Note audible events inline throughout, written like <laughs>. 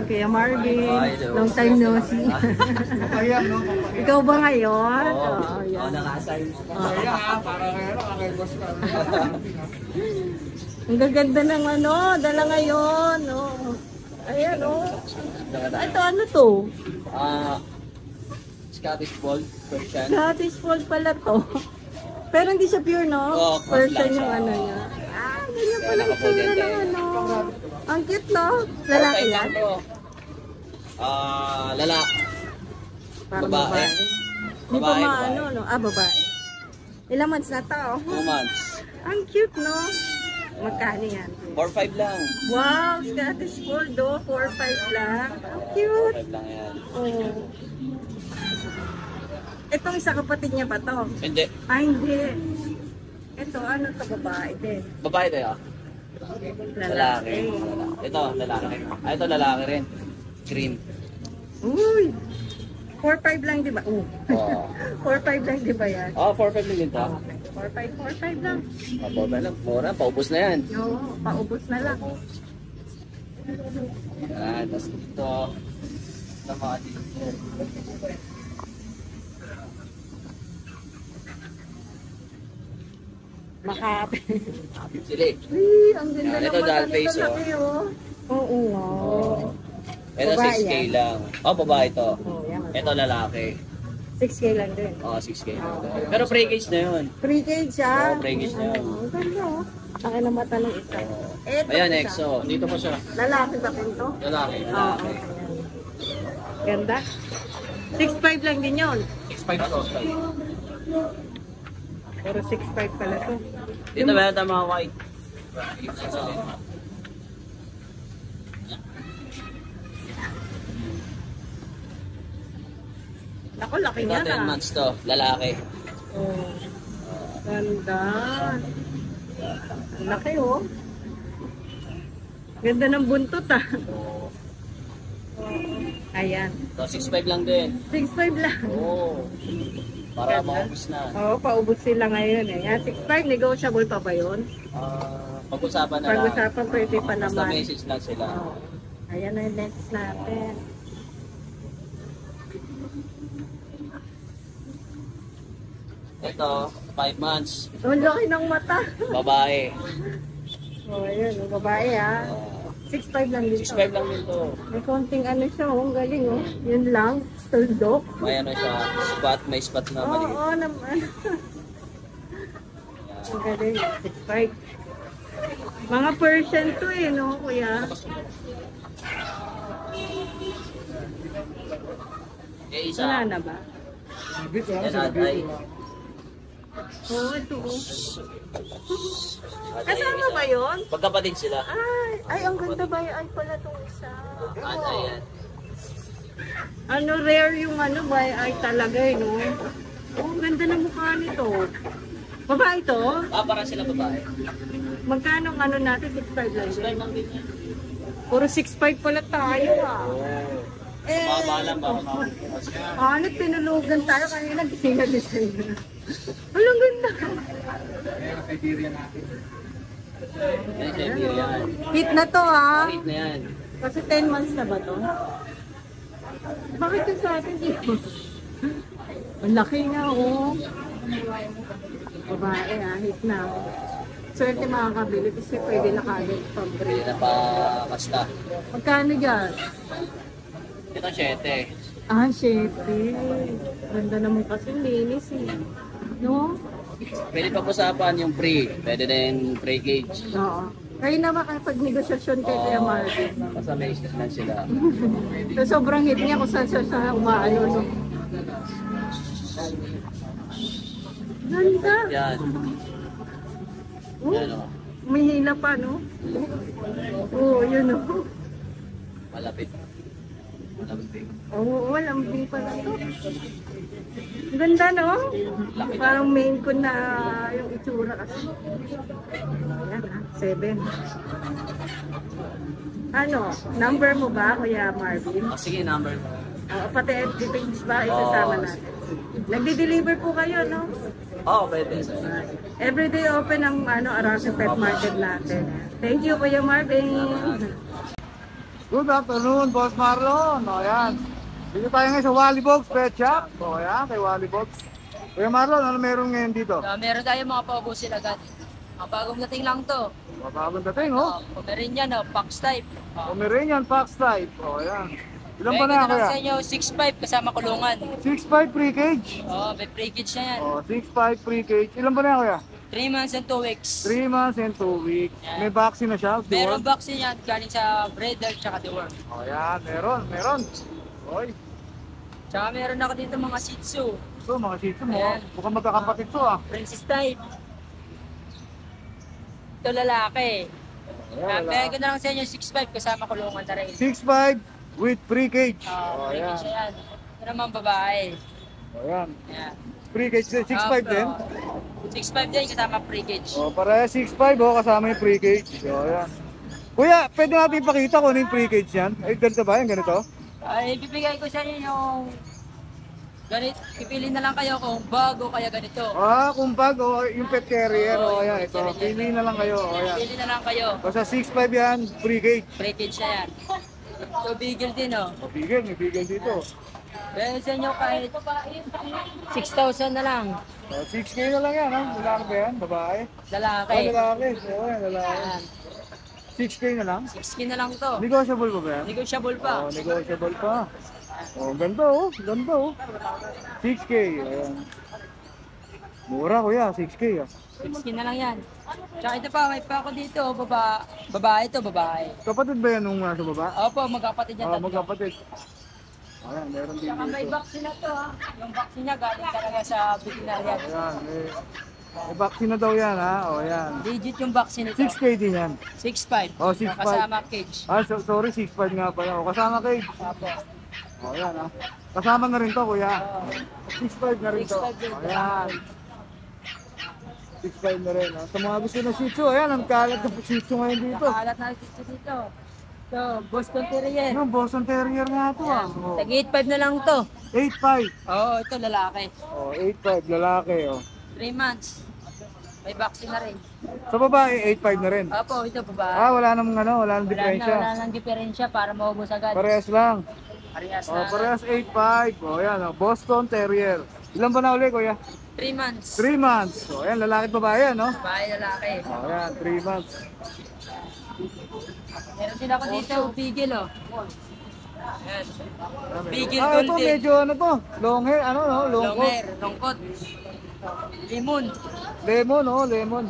Ayan, Kuya Marvin. Long time no see. <laughs> Ikaw ba ngayon? Oo, oh, ayan. naka-assign. Kaya ha, para ngayon, kay boss ka. <laughs> Ang gaganda ng ano, dala ngayon. Oh. Ayan, oh. Ito, ano to? Ah, Scottish Fold, Persian. Scottish Fold pala to. Pero hindi siya pure, no? Oo, Person lang yung ano niya. Ah, ganyan pala yung tsura ng ano. Ang cute, no? Lalaki yan? to. Ah, lalaki. Parang Babae. babae. Hindi pa maano, no? Ah, babae. Ilang months na to? Two months. Ang cute, no? Magkano yan? 4-5 lang. Wow, Scottish Fold, oh. 4-5 lang. Ang cute. 4-5 lang yan. Oh. Itong isa kapatid niya pa to? Hindi. Ah, hindi. Ito, ano to babae din? Babae tayo. Lalaki. Ito, lalaki. Ah, ito lalaki rin. Green. Uy! 4-5 lang, di ba? Oh. Oo. <laughs> 4-5 lang, di ba yan? Oh, 4-5 lang din to. 4-5, 4-5 lang. Ah, 4-5 lang. Mura, paubos na yan. Oo, paubos na lang. Yan, tapos dito. Ito mga dito. Sila eh. Uy, ang ganda Yan, ng ito, mata doll face, oh. laki, oh. Oo nga. Ito Babae 6K yan? lang. Oh, babae to. Oh, yan. Ito lalaki. 6K lang din. Oh, 6K lang. Pero pre-cage na yun. Pre-cage siya. Oo, pre-cage na yun. Ang ganda, oh. Laki ng mata ng isa. Oh. Eto, Ayan, isa. EXO. Dito mo siya. Lalaki ba pinto? Lalaki. Oo. Lalaki. Ganda. 6'5 lang din yun. 6'5 to. Pero 6'5 pala to. Dito meron tayong mga white. Ako, laki niya 10 na. months to. Lalaki. Oh. Ganda. Laki oh. Ganda ng buntot ah. Ayan. Ito 6'5 lang din. 6'5 lang. Oo. Para maubos na. Oo, paubos sila ngayon eh. Yan, 6'5, negotiable pa ba yun? Ah, pag-usapan na lang. Pag-usapan pwede pa Basta naman. message lang sila. Oo. Ayan na yung next natin. Ito, 5 months. Ang laki ng mata. Babae. <laughs> Oh, ayun, yung babae ah. 6'5 lang dito. 6'5 lang din to. May konting ano siya, oh, ang galing oh. Yun lang, tuldok. May ano siya, spot, may spot na Oo, maliit. oo naman. <laughs> ang galing, 6'5. Mga Persian to eh, no, kuya? Eh, isa. Wala na ba? Wala Yan, sa atay. Oo, ito oh. Kasama ba yun? Magkapatid sila. Ay, ay, ang ganda ba ay pala itong isa. Atay yan. Ano, rare yung ano ba ay talaga eh, no? Oh, ganda ng mukha nito. Babae to? Ah, para sila babae. Magkano ang ano natin? 6'5 lang. 6'5 lang din yan. Puro 6'5 pala tayo ah. Eh, baka mawag. ano, tinulugan tayo kanina, gising na gising na. Walang ganda. Siberia natin. Yan, Siberian. Hit na to ah. Kahit na yan. Kasi 10 months na ba to? Bakit yung sa atin dito? <laughs> Ang laki nga oh. Babae ah, hit na. Swerte makakabili kasi pwede na kagad Hindi pang-break. na pa kasta. Magkano dyan? Ito 7. Ah, syempre. Ganda naman kasi linis eh. No? Pwede pa usapan yung pre. Pwede din pre-cage. Oo. Kayo na makapag-negosasyon kay Kuya Marvin. Basta lang sila. <laughs> So, sobrang hit niya kung saan siya sa umaano. No? Ganda. Yan. Oh, Yan o. may hila pa, no? Oo, oh, yun o. Malapit. Malapit. Oo, oh, walang bing pala to. Ganda, no? Parang main ko na yung itsura kasi. Ayan, ha? Seven. Ano, number mo ba, Kuya Marvin? Ah, sige, number. Oo, pati FB page ba, isasama Oo. natin. Nagde-deliver po kayo, no? Oo, oh, pwede. sir. Everyday open ang ano, around sa pet market natin. Thank you, Kuya Marvin. Good afternoon, Boss Marlon. O, yan. Dito tayo ngayon sa Wally Box Pet Shop. O, yan, kay Wally Box. Kuya Marlon, ano meron ngayon dito? Uh, meron tayo mga paubusin agad. Mga bagong dating lang to. Mababang dating, oh. Uh, Pomeranian, no? Pax type. Uh, Pomeranian Fox type. O, yan. Ilan ba na, kuya? sa inyo, 6'5 kasama kulungan. 6'5 pre-cage. Oh, may pre-kids na yan. O, 6'5 pre-cage. Ilan ba na, kuya? 3 months and 2 weeks. 3 months and 2 weeks. May vaccine na siya. Meron vaccine yan galing sa breeder tsaka the worm. O, yan. Meron, meron. Oy. Tsaka meron ako dito mga Shih Tzu. Ito, mga shih tzu mo. Ayan. Mukhang magkakapatid to, ah. Princess type. Ito lalaki. Ayan, wala. Bigay ko na lang sa inyo 6'5 kasama kulungan na rin. 6'5 with pre-cage. Uh, O, pre-kids yan. na yan. Ito naman babae. O, yan. Yan. Pre-cage din. 6'5 din. 6'5 din kasama pre-cage. O, para 6'5 oh, kasama yung pre-cage. O, yan. Kuya, pwede natin ipakita kung ano yung pre-cage yan? Ay, ganito ba? Yung ganito? Ay, bibigay ko sa inyo yung ganit. Pipili na lang kayo kung bago kaya ganito. Ah, kung bag o yung pet carrier. Oo, O, yan. yung Ito. pet carrier. Pili na lang kayo. O, yan. Pipili na lang kayo. Basta 6'5 yan, pre-cage. Package na yan. <laughs> So, bigil din, oh. O, bigel. May bigel dito. Kaya sa inyo kahit 6,000 na lang. O, 6K na lang yan, ha? Lalaki ba yan? Babae? Lalaki. O, lalaki. O, yan, lalaki. Ayan. 6K na lang? 6K na lang to. Negotiable ba ba yan? Negotiable pa. Oh, negotiable pa. Oh, ganda oh, ganda oh. 6K, ayan. Mura kuya, 6K ah. 6K na lang yan. Tsaka ito pa, may pa ako dito. oh, Baba, babae to, babae. Kapatid ba yan nung nasa baba? Opo, magkapatid yan Ah, tatlo. magkapatid. Ayan, meron din Tsaka may dito. vaccine na to, ha. Yung vaccine niya galing talaga sa veterinarian. Ayan, eh. May vaccine na daw yan ha. O, oh, ayan. Legit yung vaccine nito. 6K din yan. 6'5. Oh, 6'5. Kasama cage. Ah, so, sorry, 6.5 nga pala. O, kasama kay. Opo. O, ayan ha. Kasama na rin to kuya. 6.5 na rin to. 6'5 din. O, ayan. 6.5 na rin ha. Sa mga gusto na Shih Tzu, ayan, ang kalat ng Shih Tzu ngayon dito. Nakalat na dito dito. So, Boston Terrier. Ano, Boston Terrier nga to ah. Oh. Tag 8'5 na lang to. 8.5. Oo, ito lalaki. Oh, 8.5 lalaki oh. 3 months. May vaccine na rin. Sa babae 8.5 na rin. Opo, ito babae. Ah, wala namang ano, wala namang wala na, diferensya. wala nang diferensya para maubos agad. Parehas lang. Parehas Oh, na. parehas 8.5. Oh, yan oh. Boston Terrier. Ilan ba na uli, kuya? 3 months. 3 months. Oh, yan, lalaki at babae yan, no? Babae, lalaki. Oh, yan, 3 months. Meron din ako dito, bigil oh. Ayan. Bigil Ah, ito golden. medyo ano to? Long hair, ano no? Long Long hair, longkot. Limon. Lemon, oh, lemon.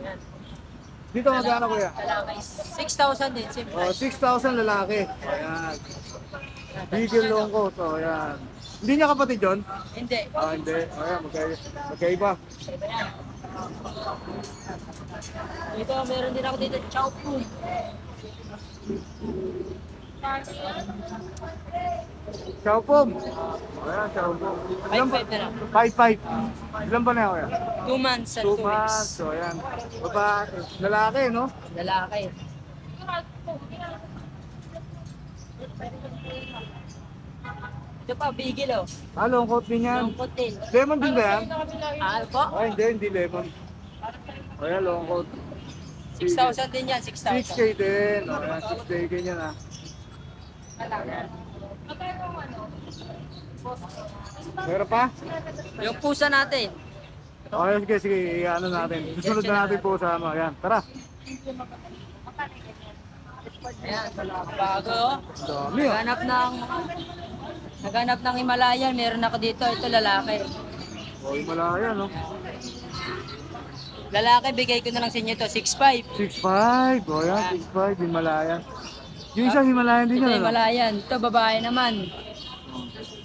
Ayan. Dito magkano, kuya? Lalaki. 6,000 din, same Oh, price. 6,000 lalaki. Ayan. Bigel long coat. Oh, yan. Hindi niya kapatid yun? Hindi. Ah, hindi. Ayan, magkaiba. Magkaiba. Dito, meron din ako dito, chow food. Chow Pom. Ayan, Chow Pom. Ilan ba? 5-5 na lang. 5-5. Ilan ba na kuya? 2 months and 2 2 weeks. months. So, ayan. Baba, lalaki, no? Lalaki. Ito pa, bigil oh. Ah, long coat din yan. Longkot din. Lemon din ba yan? Ah, po? Ay, hindi, hindi lemon. Ayan, long coat. 6,000 din yan, 6,000. 6K din. Ayan, 6K ganyan ah. Meron pa? Yung pusa natin. Okay, sige, sige. Ano natin. Susunod na natin po sa ano. Ayan, tara. Ayan, bago oh. Dami ah. Naghanap ng Naghanap ng Himalayan, meron ako dito, ito lalaki. O, Himalaya, no? Lalaki, bigay ko na lang sa inyo ito, 6'5". 6'5". O, ayan, 6'5". Himalayan. Yung isa Himalayan din Ito yan, ano? Himalayan, ito babae naman.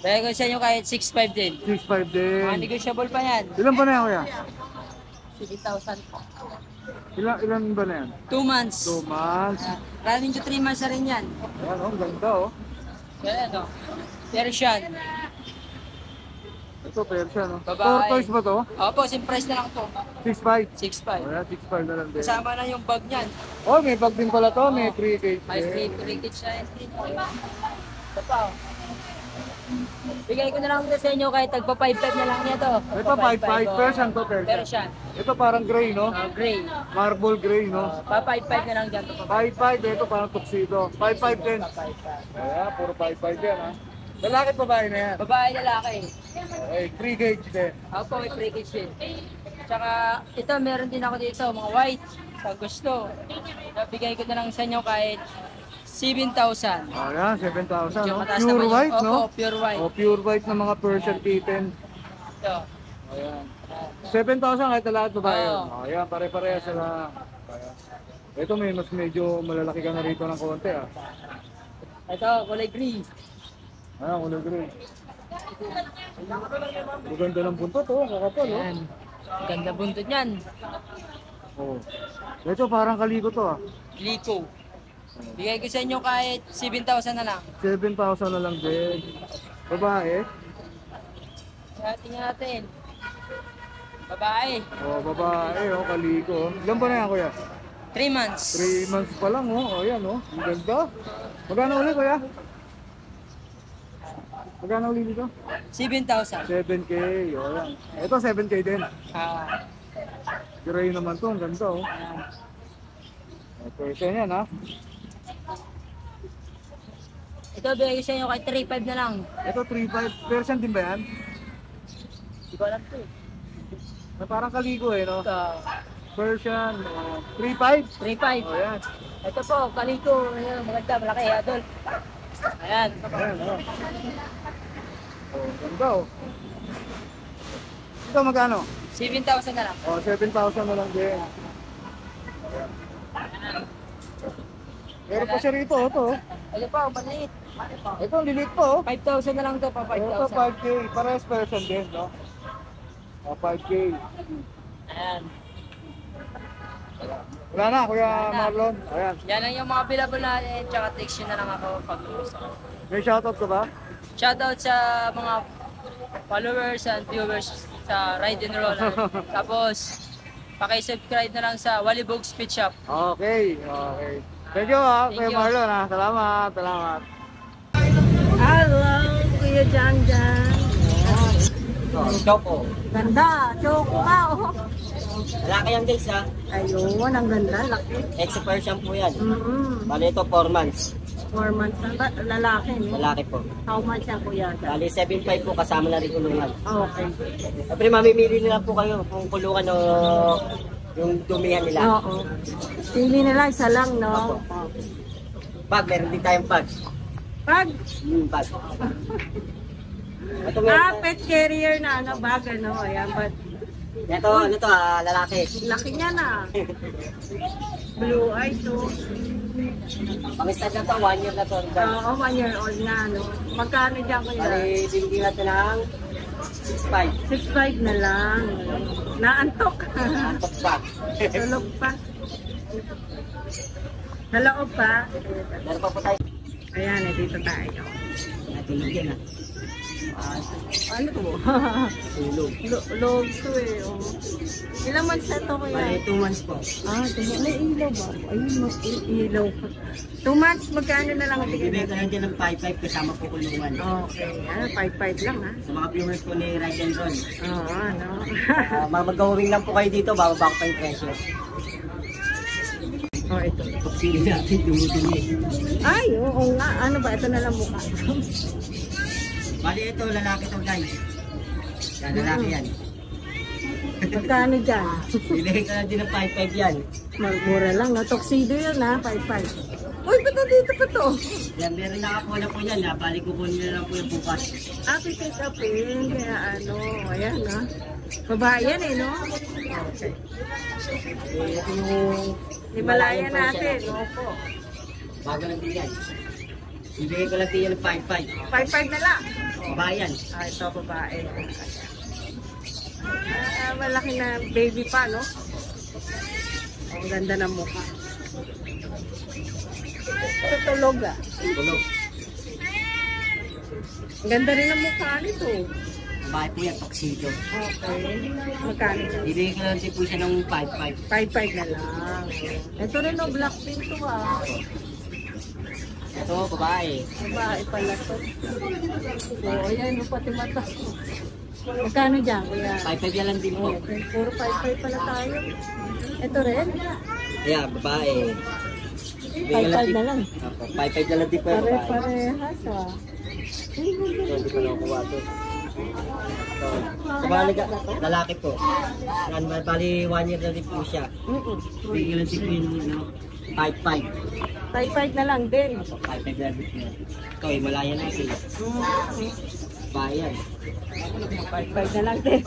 Ko sa inyo kahit 6'5 din. 6'5 din. Mga negotiable pa yan. Ilan ba na yan, kuya? 6,000 po. Ilan, ilan ba na yan? 2 months. 2 months. Running to 3 months na rin yan. Ayan, oh, ang ganda, oh. Ayan o. Persian. Ito, Persian, no? Babae. Tortoise ba to? Opo, same price na lang to. 6'5". 6'5". Ayan, 6'5 na lang din. Kasama na yung bag niyan. Oh, may bag din pala to. May free cake May free free kit siya. Ito pa. oh. Bigay ko na lang ito sa inyo kahit tagpa 5-5 na lang niya to. Ito 5-5, Persian to Persian. Persian. Ito parang gray, no? Uh, gray. Marble gray, no? Uh, pa 5-5 na lang dyan to. 5-5, ito parang tuxedo. 5-5 din. 5-5. Ayan, puro 5-5 yan, ha? Lalaki at babae na yan. Babae lalaki. Okay, 3 gauge din. Ako po, may pre-kids din. Tsaka ito, meron din ako dito, mga white. Sa gusto. Bigay ko na lang sa inyo kahit 7,000. Ayan, 7,000, no? Mataas Pure naman yung- white, no? Opo, pure white. O, pure white ng mga Persian kitten. Ito. Ayan. 7,000 kahit lahat babae. Oo. yun. O, Ayan, pare-pareha sila. Ayan. Ito may mas medyo malalaki ka na rito ng konti, ah. Ito, kulay green. Ayan, ulo gray. Maganda ng buntot, oh. Kakapal, oh. Ayan. Ganda buntot niyan. Oh. Ito parang kaliko to, ah. Liko. Bigay ko sa inyo kahit 7,000 na lang. 7,000 na lang din. Babae. Tingnan natin. Babae. Oh, babae, oh, kaliko. Ilan ba na yan, kuya? 3 months. 3 months pa lang, oh. Oh, yan, oh. Ang ganda. Magkano ulit, kuya? Magkano ulit dito? 7,000. 7K, oh, yan. Ito, 7K din. Ah, Gray naman to, ang ganda, oh. ayan. Oh, Persian yan, ha? Ito, bigay ko sa inyo kahit 3,500 na lang. Ito, 3.5. Persian din ba yan? Hindi ko alam to eh. Na parang kaliko, eh, no? Ito, Persian, oh, 3.5. 3,500. Oh, yan. Ito po, kaliko. Ayan, maganda, malaki, adult. Ayan. Ayan, oh. Oh, ganda, oh. Ito, magkano? 7,000 na lang. Oh, 7,000 na lang din. Meron pa siya rito, oh, to. oh. Ito po, maliit. Ito, ang lilit po, oh. 5,000 na lang to pa, Ito, 5,000. 5K. Parehas person din, no? Oh, 5K. Ayan. Wala na, Kuya Marlon. Ayan. Yan lang yung mga billable natin, tsaka text na lang ako pag gusto. May shoutout ka ba? Shoutout sa mga followers and viewers sa Ride and Roll. <laughs> Tapos, pakisubscribe na lang sa Walibog Speed Shop. Okay, okay. Thank you, ha, Thank Kuya you. Marlon, ha. Salamat, salamat. Hello, Kuya Jan Jan. Ikaw po. Ganda, choco ka, oh. Lalaki yan guys ha. Ayun, ang ganda, laki. Ex Persian po yan. Mm-hmm. Bali ito 4 months. Four months na ba? Lalaki, no? Lalaki po. How much yan, Kuya? Bali 7.5 po kasama na rin kulungan. Okay. Siyempre mamimili nila po kayo kung kulungan o yung dumihan nila. Oo. Pili nila, isa lang, no? Bag, meron din tayong bag. Pag, Hmm, bag. Ito ah, pet carrier na, ano, bag, ano, ayan, but Ito, ano to ah, lalaki. laki niya na. <laughs> Blue eyes, so, Pang-start na to, 1 year na to. oo, one year old na, no? Magkano dyan, Kuya? Bali, bibigyan natin ng 6.5. 6'5 na lang. Naantok. Antok pa. <laughs> Tulog pa. Sa loob pa. Meron pa po tayo. Ayan, eh, dito tayo. Natulog yan ah. Ano to? Tulog. Lo- Log to eh. Oh. Ilang months na to Bali, kuya? 2 months po. Ah, tumo. May ilaw ba? Ayun, mas ilaw pa. Two months, magkano na lang Bibigyan tingin? ko lang din ng 5.5 kasama po kulungan. Okay, ah, 5-5 lang ha. Sa mga viewers po ni Ride and Roll. Oo, ano. <laughs> Uh, mag-going lang po kayo dito, bababa ko pa yung presyo. oh, ito. Tuxili natin, dumudumi. Ay, oo nga. Ano ba? Ito na lang mukha. <laughs> Bali ito, lalaki to guys. Yan, lalaki yan. Magkano dyan? <laughs> Bibigyan ko lang din ng 5.5 yan. Magmura lang, no? Tuxedo yun ha, 5-5. Uy, ba't dito pa to? Yan, meron nakapola po yan. Ha? Bali kukunin na lang po yung bukas. Ah, pick up eh. Kaya ano, ayan ha. Babae yan eh, no? Okay. Ito yung... Himalayan natin, opo. Bago lang din yan. Bibigyan ko lang din yan ng 5.5. 5-5 na lang. Babae yan. Ah, ito babae. Ah, malaki na baby pa, no? Ang ganda ng mukha. Ito tulog ah. Tulog. Ang ganda rin ng mukha nito. Babae po yan, tuxedo. Okay. Magkano dyan? Bibigyan ko lang din po siya ng 5.5. 5-5 na lang. Ito rin no, black pink to ah. Ito, babae. Babae pala to. Oo, yan, pati mata. Magkano dyan, kuya? 5-5 yan lang din po. Okay, puro 5-5 pala tayo. Ito rin? Ayan, babae. 5-5 na lang. Opo, 5-5 na lang din po. Pare-parehas ah. Hindi pa nakukuha to. Mga liga, lalaki po. Yan, bali 1 year na din po siya. Mm-mm. Bigyan lang din po ano, 5-5. 5-5 na lang din. Opo, 5-5 na din po. Ito, Himalaya na sila. Bayan. 5-5 na lang din.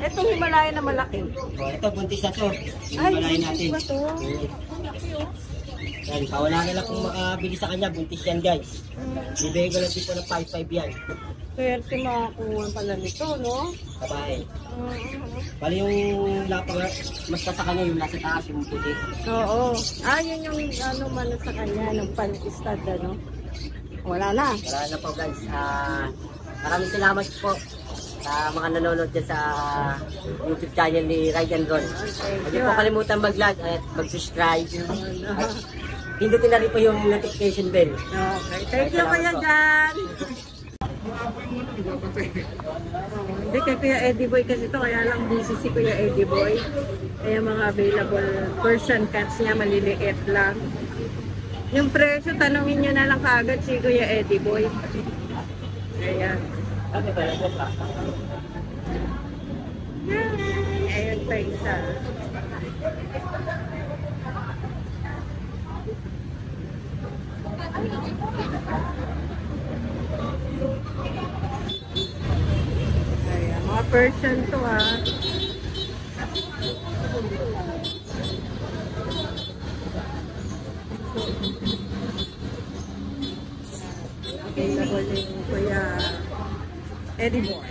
Ito <laughs> Himalaya na malaki. O, ito, buntis na to. Yung Ay, Himalaya buntis natin. ba to? Yan, pawala na lang kung makabili sa kanya. Buntis yan, guys. Bibigay ko lang din po ng 5-5 yan. Swerte makakuha pala nito, no? Babae. Mm, Bali yung lapang, mas sa kanya yung nasa taas, yung puti. Oo. Ah, yun yung ano man sa kanya, ng pan-istad, ano? Wala na. Wala na po guys. Ah, maraming salamat po sa mga nanonood dyan sa YouTube channel ni Ride and Roll. Huwag niyo po kalimutan mag-like at mag-subscribe. At <laughs> pindutin na rin po yung notification bell. Okay. Thank you, Kuya Jan. Hindi kay Kuya Eddie Boy kasi ito, kaya lang busy si Kuya Eddie Boy. Kaya mga available Persian cats niya, maliliit lang. Yung presyo, tanongin nyo na lang kaagad si Kuya Eddie Boy. Ayan. Ayan pa isa. Ayan, mga Persian to ah. Available yung Kuya Eddie Boy.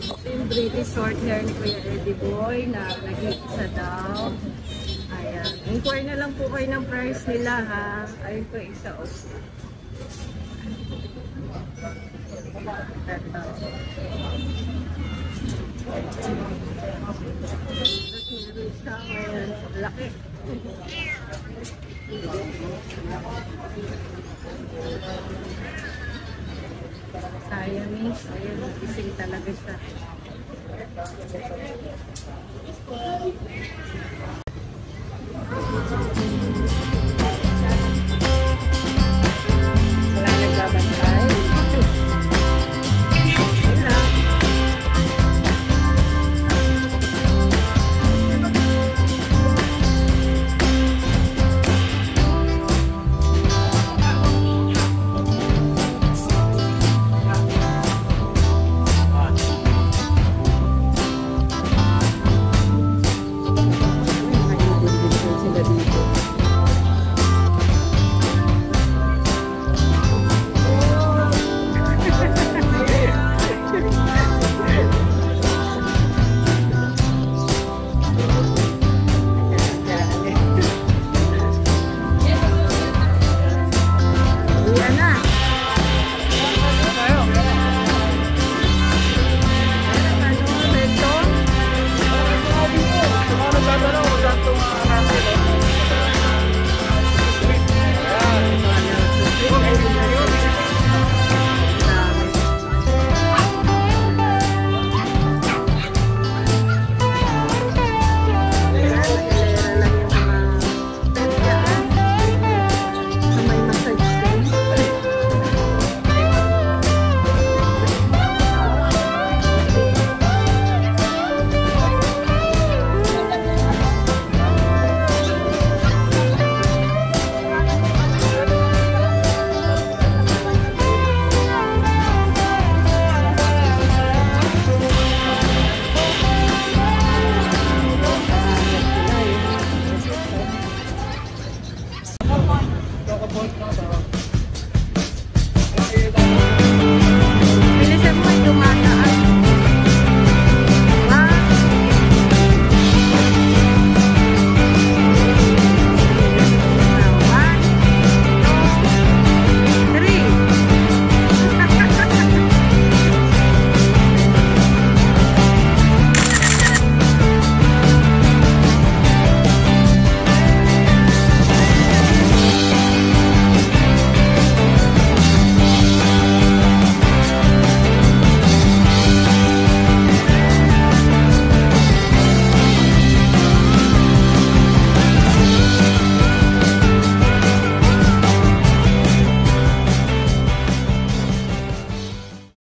Ito yung British short hair ni Kuya Eddie Boy na nag-iisa daw. Ayan. Inquire na lang po kayo ng price nila ha. Ayun po isa o. Laki. Siamese. Ayan. Gising talaga siya.